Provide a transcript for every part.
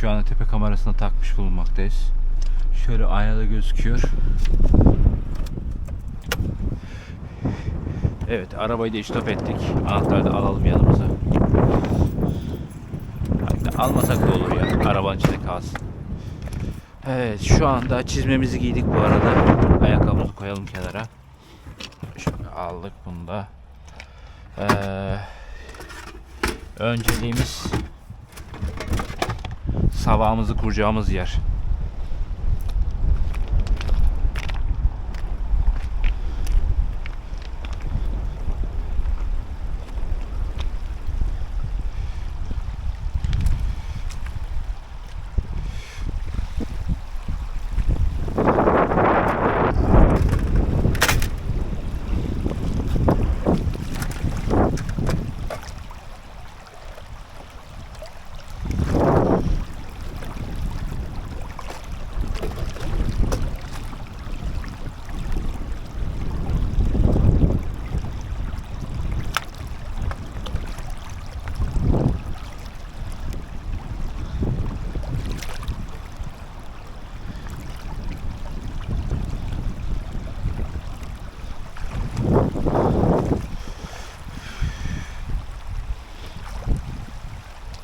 Şu anda tepe kamerasına takmış bulunmaktayız. Şöyle aynada gözüküyor. Evet arabayı da istop ettik. Anahtarı da alalım yanımıza. Hatta almasak da olur ya. Arabanın içinde kalsın. Evet şu anda çizmemizi giydik bu arada. Ayakkabımızı koyalım kenara. Şöyle aldık bunu da. Ee, önceliğimiz sabahımızı kuracağımız yer.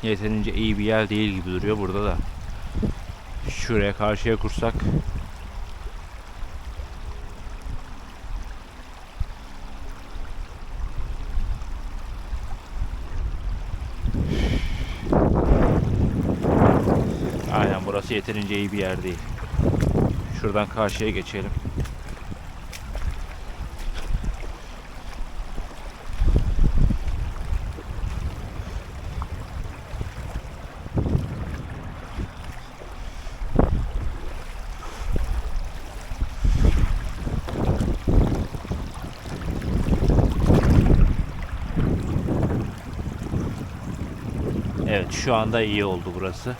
Yeterince iyi bir yer değil gibi duruyor burada da. Şuraya karşıya kursak Aynen burası yeterince iyi bir yer değil. Şuradan karşıya geçelim. Evet şu anda iyi oldu burası.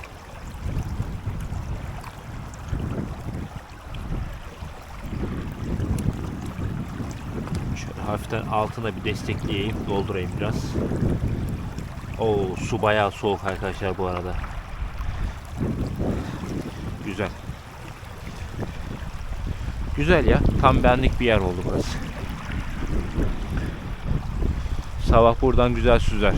Şöyle hafiften altına bir destekleyeyim, doldurayım biraz. Oo su bayağı soğuk arkadaşlar bu arada. Güzel. Güzel ya. Tam benlik bir yer oldu burası. Sabah buradan güzel süzer.